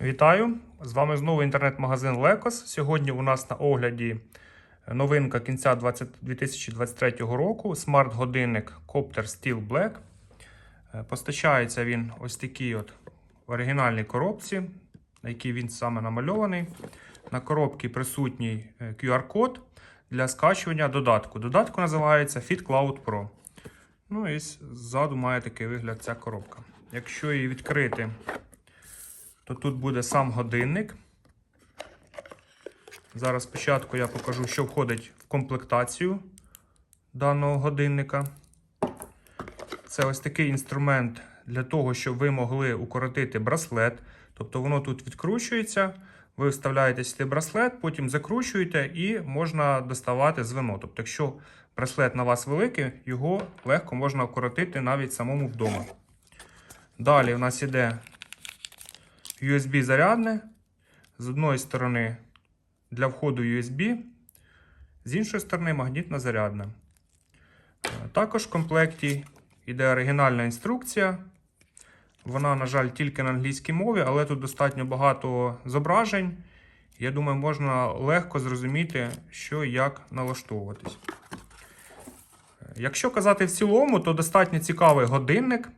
Вітаю! З вами знову інтернет-магазин Лекос. Сьогодні у нас на огляді новинка кінця 2023 року. Смарт-годинник Copter Steel Black. Е, Постачається він ось такий от в оригінальній коробці, на якій він саме намальований. На коробці присутній е, QR-код для скачування додатку. Додатку називається FitCloud Pro. Ну і ззаду має такий вигляд ця коробка. Якщо її відкрити, то тут буде сам годинник. Зараз спочатку я покажу, що входить в комплектацію даного годинника. Це ось такий інструмент для того, щоб ви могли укоротити браслет. Тобто воно тут відкручується, ви вставляєте сюди браслет, потім закручуєте і можна доставати звено. Тобто, якщо браслет на вас великий, його легко можна укоротити навіть самому вдома. Далі в нас іде USB зарядне. З одної сторони для входу USB, з іншої сторони магнітно зарядне. Е, Також в комплекті йде оригінальна інструкція. Вона, на жаль, тільки на англійській мові, але тут достатньо багато зображень. Я думаю, можна легко зрозуміти, що і як налаштовуватись. Е, Якщо казати в цілому, то достатньо цікавий годинник.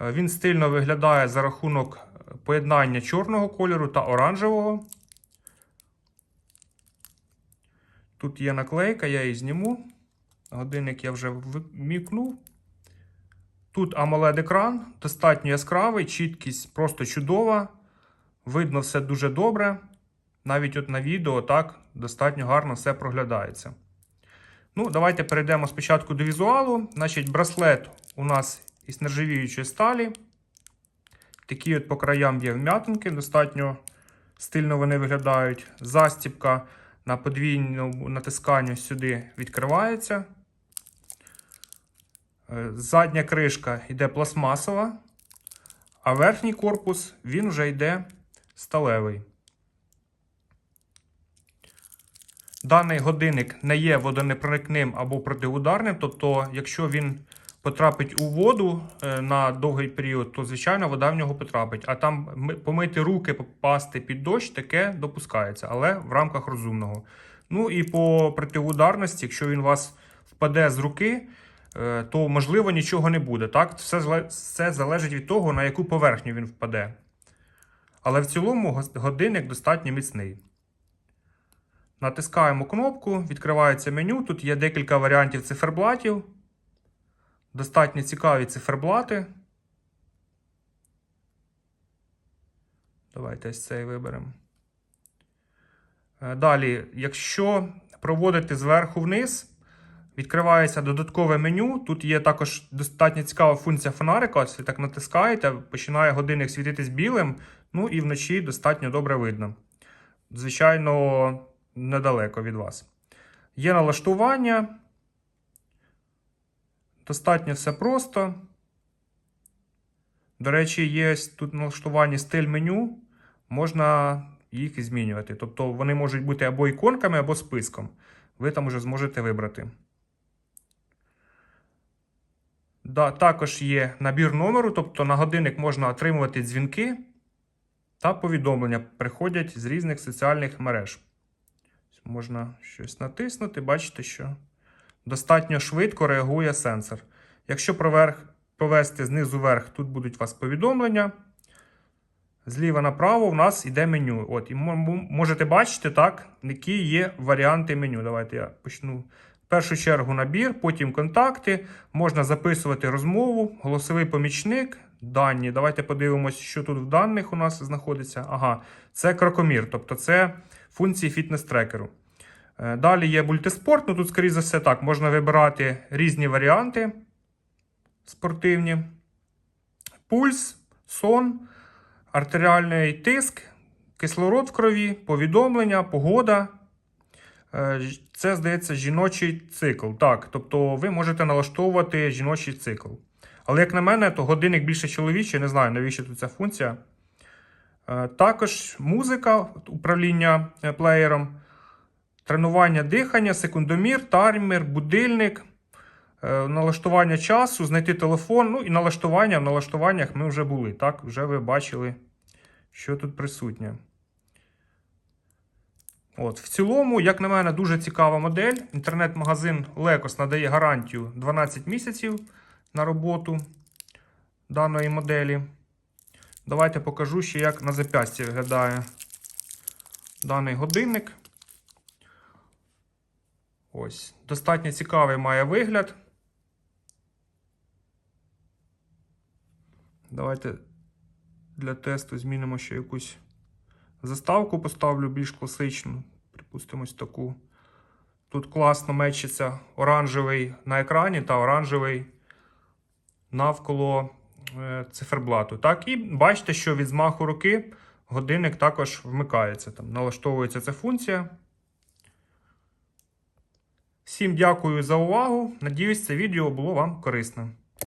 Е, Він стильно виглядає за рахунок поєднання чорного кольору та оранжевого. Тут є наклейка, я її зніму. Годинник я вже вмікнув. Тут amoled екран достатньо яскравий, чіткість просто чудова. Видно все дуже добре. Навіть от на відео так достатньо гарно все проглядається. Ну, Давайте перейдемо спочатку до візуалу. Значить, браслет у нас із нержавіючої сталі. Такі от по краям є вм'ятинки, достатньо стильно вони виглядають. Застібка на подвійному натисканню сюди відкривається. Е, Задня кришка йде пластмасова, а верхній корпус він вже йде сталевий. Даний годинник не є водонепроникним або протиударним, тобто, якщо він потрапить у воду е, на довгий період, то, звичайно, вода в нього потрапить. А там помити руки, попасти під дощ, таке допускається, але в рамках розумного. Ну і по протиударності, якщо він у вас впаде з руки, е, то можливо нічого не буде. Так? Все, все залежить від того, на яку поверхню він впаде. Але в цілому годинник достатньо міцний. Натискаємо кнопку, відкривається меню. Тут є декілька варіантів циферблатів. Достатньо цікаві циферблати. Давайте ось цей виберемо. Е, Далі, якщо проводити зверху вниз, відкривається додаткове меню. Тут є також достатньо цікава функція фонарика. Ось так натискаєте, починає годинник світитись білим, ну і вночі достатньо добре видно. Звичайно, недалеко від вас. Є налаштування. Достатньо все просто. До речі, є тут налаштування стиль меню, можна їх змінювати. Тобто вони можуть бути або іконками, або списком. Ви там уже зможете вибрати. Да, також є набір номеру, тобто на годинник можна отримувати дзвінки та повідомлення приходять з різних соціальних мереж. Можна щось натиснути, бачите, що достатньо швидко реагує сенсор. Якщо провести знизу вверх, тут будуть у вас повідомлення. Зліва направо у нас йде меню. От, І мо- мо- можете бачити, так, які є варіанти меню. Давайте я почну. В першу чергу набір, потім контакти. Можна записувати розмову, голосовий помічник, дані. Давайте подивимось, що тут в даних у нас знаходиться. Ага, це крокомір, тобто це функції фітнес-трекеру. Е, Далі є мультиспорт, ну тут, скоріше за все, так, можна вибирати різні варіанти спортивні. Пульс, сон, артеріальний тиск, кислород в крові, повідомлення, погода. Е, Це, здається, жіночий цикл. Так, тобто ви можете налаштовувати жіночий цикл. Але, як на мене, то годинник більше чоловічий, не знаю, навіщо тут ця функція. Е, Також музика, управління плеєром, тренування дихання, секундомір, таймер, будильник, е, налаштування часу, знайти телефон. Ну і налаштування. В налаштуваннях ми вже були. Так, вже ви бачили, що тут присутнє. От, в цілому, як на мене, дуже цікава модель. Інтернет-магазин Lekos надає гарантію 12 місяців на роботу даної моделі. Давайте покажу ще, як на запясті виглядає даний годинник. Ось, достатньо цікавий має вигляд. Давайте для тесту змінимо ще якусь заставку, поставлю більш класичну. Припустимо, ось таку. Тут класно мечиться оранжевий на екрані та оранжевий навколо е, циферблату. Так, і бачите, що від змаху руки годинник також вмикається. Там налаштовується ця функція. Всім дякую за увагу. Надіюсь, це відео було вам корисним.